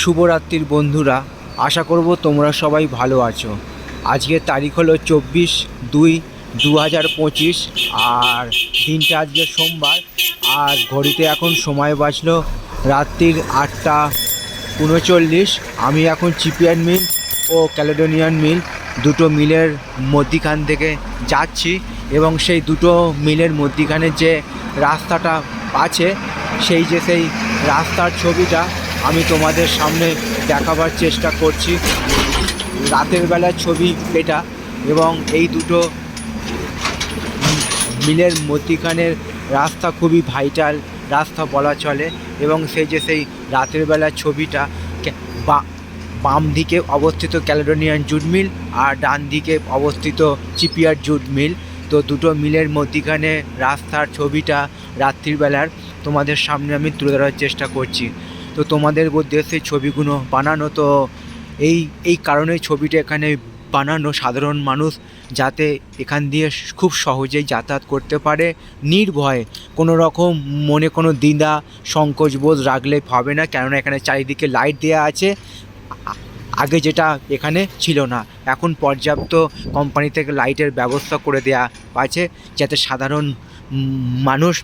শুভরাত্রির বন্ধুরা, আশা করব তোমরা সবাই ভালো আছো। আজকের তারিখ হলো চব্বিশ দুই দু হাজার পঁচিশ আর দিনটা আজকে সোমবার, আর ঘড়িতে এখন সময় বাজলো রাত্রির আটটা উনচল্লিশ। আমি এখন চিপিয়ান মিল ও ক্যালেডোনিয়ান মিল দুটো মিলের মধ্যিখান থেকে যাচ্ছি এবং সেই দুটো মিলের মধ্যিখানে যে রাস্তাটা আছে, সেই যে সেই রাস্তার ছবিটা আমি তোমাদের সামনে দেখাবার চেষ্টা করছি। রাতের বেলার ছবি এটা এবং এই দুটো মিলের মধ্যিখানের রাস্তা খুবই ভাইটাল রাস্তা বলা চলে এবং সেই যে সেই রাতের বেলার ছবিটা বাম দিকে অবস্থিত ক্যালেডোনিয়ান জুট মিল আর ডান দিকে অবস্থিত চিপিয়ার জুট মিল। তো দুটো মিলের মধ্যিখানে রাস্তার ছবিটা রাত্রিবেলার। তোমাদের সামনে আমি তুলে ধরার চেষ্টা করছি। তো তোমাদের উদ্দেশ্যে ছবিগুলো বানানো, তো এই এই কারণেই ছবিটা এখানে বানানো সাধারণ মানুষ যাতে এখান দিয়ে খুব সহজেই যাতায়াত করতে পারে। নির্ভয়ে কোনো রকম মনে কোনো দ্বিধা, সংকোচ বোধ রাখলে হবে না, কেননা এখানে চারিদিকে লাইট দেওয়া আছে। আগে যেটা এখানে ছিল না, এখন পর্যাপ্ত কোম্পানি থেকে লাইটের ব্যবস্থা করে দেওয়া আছে, যাতে সাধারণ মানুষ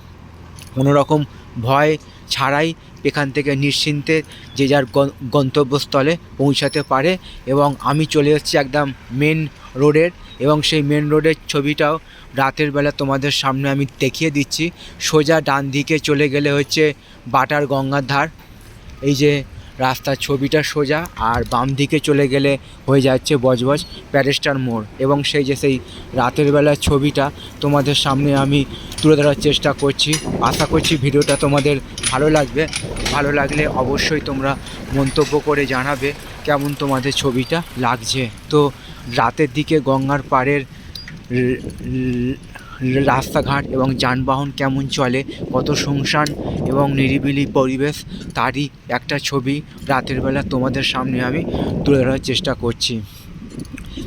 কোনো রকম ভয় ছাড়াই এখান থেকে নিশ্চিন্তে যে যার গন্তব্যস্থলে পৌঁছাতে পারে এবং আমি চলে এসেছি একদম মেন রোডের এবং সেই মেন রোডের ছবিটাও রাতের বেলা তোমাদের সামনে আমি দেখিয়ে দিচ্ছি। সোজা ডান দিকে চলে গেলে হচ্ছে বাটার গঙ্গার ধার। এই যে রাস্তার ছবিটা সোজা আর বাম দিকে চলে গেলে হয়ে যাচ্ছে বজবজ প্যারেস্টার মোড়। এবং সেই যে সেই রাতের বেলার ছবিটা তোমাদের সামনে আমি তুলে ধরার চেষ্টা করছি। আশা করছি ভিডিওটা তোমাদের ভালো লাগবে। ভালো লাগলে অবশ্যই তোমরা মন্তব্য করে জানাবে কেমন তোমাদের ছবিটা লাগছে। তো রাতের দিকে গঙ্গার পাড়ের রাস্তাঘাট এবং যানবাহন কেমন চলে, কত শুনশান এবং নিরিবিলি পরিবেশ, তারই একটা ছবি রাতের বেলা তোমাদের সামনে আমি তুলে ধরার চেষ্টা করছি।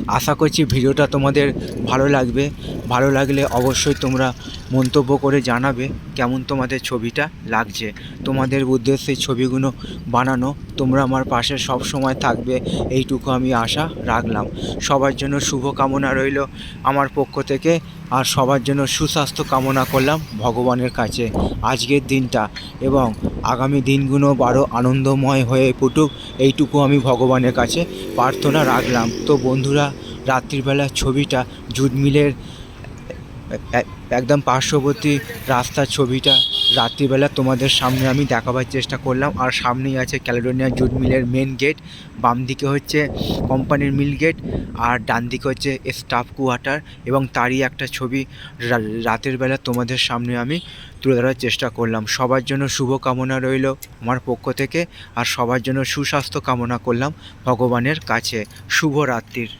আশা করছি ভিডিওটা তোমাদের ভালো লাগবে। ভালো লাগলে অবশ্যই তোমরা মন্তব্য করে জানাবে কেমন তোমাদের ছবিটা লাগছে। তোমাদের উদ্দেশ্যে ছবিগুলো বানানো তোমরা আমার পাশে সব সময় থাকবে, এইটুকু আমি আশা রাখলাম। সবার জন্য শুভ কামনা রইল আমার পক্ষ থেকে আর সবার জন্য সুস্বাস্থ্য কামনা করলাম ভগবানের কাছে। আজকের দিনটা এবং আগামী দিনগুলো আরও আনন্দময় হয়ে ফুটুক, এইটুকু আমি ভগবানের কাছে প্রার্থনা রাখলাম। তো বন্ধুরা, রাত্রিবেলার ছবিটা জুট মিলের একদম পার্শ্ববর্তী রাস্তার ছবিটা রাত্রিবেলা তোমাদের সামনে আমি দেখাবার চেষ্টা করলাম। আর সামনেই আছে ক্যালেডোনিয়া জুট মিলের মেন গেট বাম দিকে হচ্ছে কোম্পানির মিল গেট আর ডান দিকে হচ্ছে স্টাফ কোয়ার্টার এবং তারই একটা ছবি রাতের বেলা তোমাদের সামনে আমি তুলে ধরার চেষ্টা করলাম। সবার জন্য শুভ কামনা রইল আমার পক্ষ থেকে, আর সবার জন্য সুস্বাস্থ্য কামনা করলাম ভগবানের কাছে। শুভ রাত্রির।